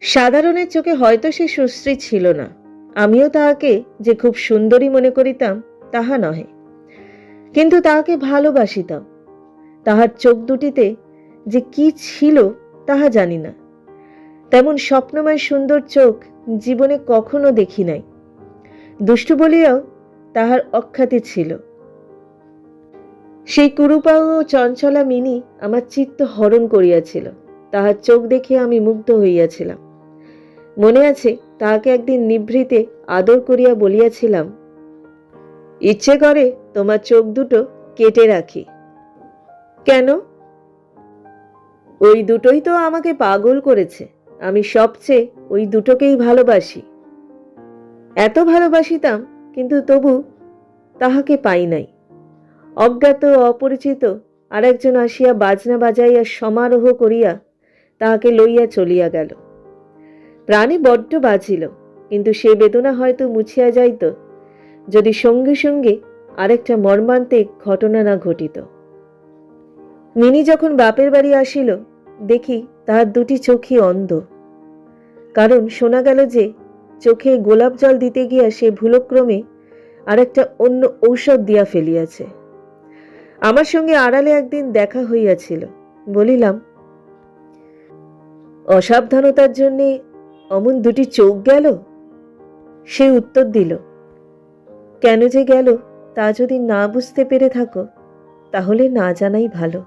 সাধারণের চোখে হয়তো সে সুশ্রী ছিল না। আমিও তাহাকে যে খুব সুন্দরী মনে করিতাম, তাহা নহে। কিন্তু তাহাকে ভালোবাসিতাম। তাহার চোখ দুটিতে যে কি ছিল, তাহা জানি না। তেমন স্বপ্নময় সুন্দর চোখ জীবনে কখনো দেখি নাই। দুষ্টু বলিয়াও তাহার অখ্যাতি ছিল। সেই কুরুপা ও চঞ্চলা মিনি আমার চিত্ত হরণ করিয়াছিল। তাহার চোখ দেখে আমি মুগ্ধ হইয়াছিলাম। মনে আছে, তাহাকে একদিন নিভৃতে আদর করিয়া বলিয়াছিলাম, ইচ্ছে করে তোমার চোখ দুটো কেটে রাখি। কেন? ওই দুটোই তো আমাকে পাগল করেছে, আমি সবচেয়ে ওই দুটোকেই ভালোবাসি। এত ভালোবাসিতাম, কিন্তু তবু তাহাকে পাই নাই। অজ্ঞাত, অপরিচিত, আরেকজন আসিয়া বাজনা বাজাইয়া সমারোহ করিয়া তাহাকে লইয়া চলিয়া গেল। প্রাণে বড্ড বাজিল, কিন্তু সে বেদনা হয়তো মুছিয়া যাইত, যদি সঙ্গে সঙ্গে আরেকটা মর্মান্তিক ঘটনা না ঘটিত। মিনি যখন বাপের বাড়ি আসিল, দেখি তাহার দুটি চোখই অন্ধ। কারণ শোনা গেল যে, চোখে গোলাপ জল দিতে গিয়া সে ভুলক্রমে আরেকটা অন্য ঔষধ দিয়া ফেলিয়াছে। আমার সঙ্গে আড়ালে একদিন দেখা হইয়াছিল, বলিলাম, অসাবধানতার জন্যে অমন দুটি চোখ গেল? সে উত্তর দিল, কেন যে গেল, তা যদি না বুঝতে পেরে থাকো, তাহলে না জানাই ভালো।